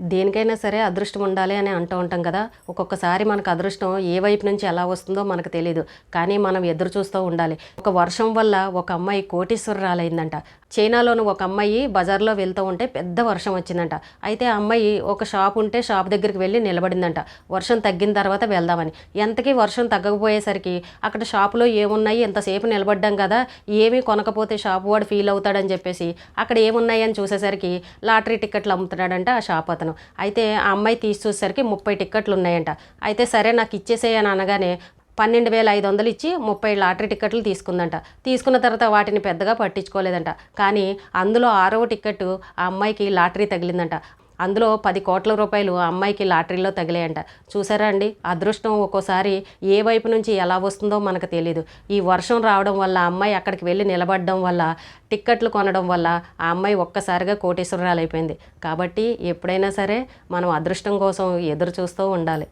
దేనికైనా సరే అదృష్టం ఉండాలి అని అంటూ ఉంటాం కదా. ఒక్కొక్కసారి మనకు అదృష్టం ఏ వైపు నుంచి ఎలా వస్తుందో మనకు తెలియదు కానీ మనం ఎదురు చూస్తూ ఉండాలి. ఒక వర్షం వల్ల ఒక అమ్మాయి కోటీశ్వరరాలైందంట. చైనాలోని ఒక అమ్మాయి బజార్లో వెళ్తూ ఉంటే పెద్ద వర్షం వచ్చిందంట. అయితే ఆ అమ్మాయి ఒక షాప్ ఉంటే షాప్ దగ్గరికి వెళ్ళి నిలబడిందంట. వర్షం తగ్గిన తర్వాత వెళ్దామని. ఎంతకీ వర్షం తగ్గకపోయేసరికి అక్కడ షాపులో ఏమున్నాయి ఎంతసేపు నిలబడ్డాం కదా ఏమీ కొనకపోతే షాపు వాడు ఫీల్ అవుతాడని చెప్పేసి అక్కడ ఏమున్నాయి అని చూసేసరికి లాటరీ టికెట్లు అమ్ముతున్నాడంట ఆ షాప్ అతను. అయితే ఆ అమ్మాయి తీసి చూసేసరికి ముప్పై టిక్కెట్లు ఉన్నాయంట. అయితే సరే నాకు ఇచ్చేసేయని అనగానే పన్నెండు వేల ఐదు వందలు ఇచ్చి ముప్పై లాటరీ టికెట్లు తీసుకుందంట. తీసుకున్న తర్వాత వాటిని పెద్దగా పట్టించుకోలేదంట. కానీ అందులో ఆరవ టికెట్ ఆ అమ్మాయికి లాటరీ తగిలిందంట. అందులో పది కోట్ల రూపాయలు ఆ అమ్మాయికి లాటరీలో తగిలాయంట. చూసారా అండి? అదృష్టం ఒక్కోసారి ఏ వైపు నుంచి ఎలా వస్తుందో మనకు తెలియదు ఈ వర్షం రావడం వల్ల అమ్మాయి అక్కడికి వెళ్ళి నిలబడడం వల్ల టిక్కెట్లు కొనడం వల్ల ఆ అమ్మాయి ఒక్కసారిగా కోటేశ్వరరాలు అయిపోయింది కాబట్టి ఎప్పుడైనా సరే మనం అదృష్టం కోసం ఎదురు చూస్తూ ఉండాలి.